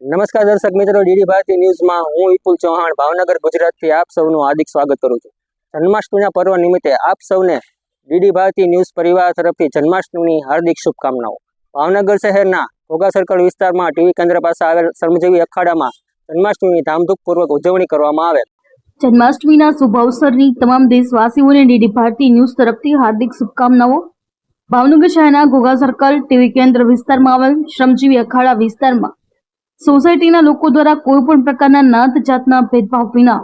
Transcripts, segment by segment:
નમસ્કાર દર્શક મિત્રો, ડીડી ભારતી ન્યૂઝમાં હું વિપુલ ચૌહાણ, ભાવનગર ગુજરાતથી આપ સૌનું હાર્દિક સ્વાગત કરું છું. જન્માષ્ટમીના પર્વ નિમિત્તે આપ સૌને ડીડી ભારતી ન્યૂઝ પરિવાર તરફથી જન્માષ્ટમીની હાર્દિક શુભકામનાઓ. ભાવનગર શહેરના ઘોઘા સર્કલ વિસ્તારમાં ટીવી કેન્દ્ર પાસે આવેલ શ્રમજીવી અખાડામાં જન્માષ્ટમીની ધામધૂમપૂર્વક ઉજવણી કરવામાં આવેલ. જન્માષ્ટમીના શુભ અવસરની તમામ દેશવાસીઓને ડીડી ભારતી ન્યૂઝ તરફથી હાર્દિક શુભકામનાઓ. ભાવનગર શહેરના ઘોઘા સર્કલ ટીવી કેન્દ્ર વિસ્તારમાં આવેલ શ્રમજીવી અખાડા વિસ્તારમાં સોસાયટીના લોકો દ્વારા કોઈ પણ પ્રકારના નાત જાતના ભેદભાવ વિના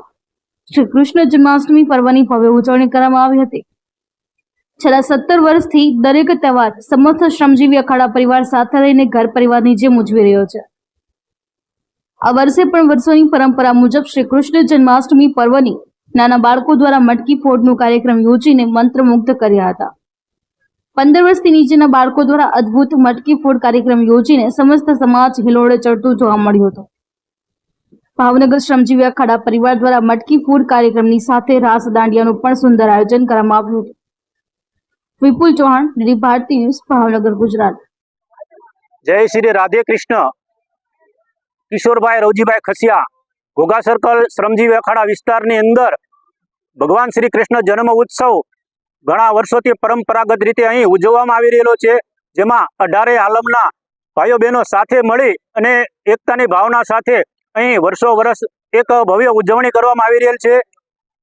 શ્રી કૃષ્ણ જન્માષ્ટમી પર્વની ભવ્ય ઉજવણી કરવામાં આવી હતી. છેલ્લા સત્તર વર્ષથી દરેક તહેવાર સમસ્ત શ્રમજીવી અખાડા પરિવાર સાથે રહીને ઘર પરિવારની જેમ ઉજવી રહ્યો છે. આ વર્ષે પણ વર્ષોની પરંપરા મુજબ શ્રી કૃષ્ણ જન્માષ્ટમી પર્વની નાના બાળકો દ્વારા મટકી ફોડનો કાર્યક્રમ યોજીને મંત્રમુગ્ધ કર્યા હતા. પંદર વર્ષથી નીચેના બાળકો દ્વારા અદ્ભુત મટકી ફોડ કાર્યક્રમ યોજીને સમસ્ત સમાજ હિલોળે ચડતું જોવા મળ્યું હતું. ભાવનગર શ્રમજીવી અખાડા પરિવાર દ્વારા મટકી ફૂડ કાર્યક્રમની સાથે રાસ દાંડિયાનું પણ સુંદર આયોજન કરવામાં આવ્યું હતું. Vipul Chauhan DD Bharati news, Bhavnagar, Gujarat. જય શ્રી રાધે કૃષ્ણ. કિશોરભાઈ રવજીભાઈ ખસિયા, ઘોઘા સર્કલ શ્રમજીવી અખાડા વિસ્તારની અંદર ભગવાન શ્રી કૃષ્ણ જન્મ ઉત્સવ ઘણા વર્ષોથી પરંપરાગત રીતે અહીં ઉજવવામાં આવી રહેલો છે, જેમાં અઢારે આલમના ભાઈઓ બહેનો સાથે મળી અને એકતાની ભાવના સાથે અહીં વર્ષો વર્ષ એક ભવ્ય ઉજવણી કરવામાં આવી રહેલ છે.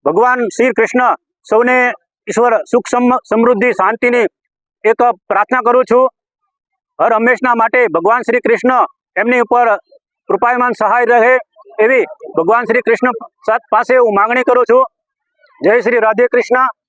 ભગવાન શ્રી કૃષ્ણ સૌને ઈશ્વર સુખ સમ- સમૃદ્ધિ, શાંતિની એક પ્રાર્થના કરું છું. હર હંમેશના માટે ભગવાન શ્રી કૃષ્ણ એમની ઉપર કૃપાયમાન સહાય રહે એવી ભગવાન શ્રી કૃષ્ણ પાસે હું માંગણી કરું છું. જય શ્રી રાધે કૃષ્ણ.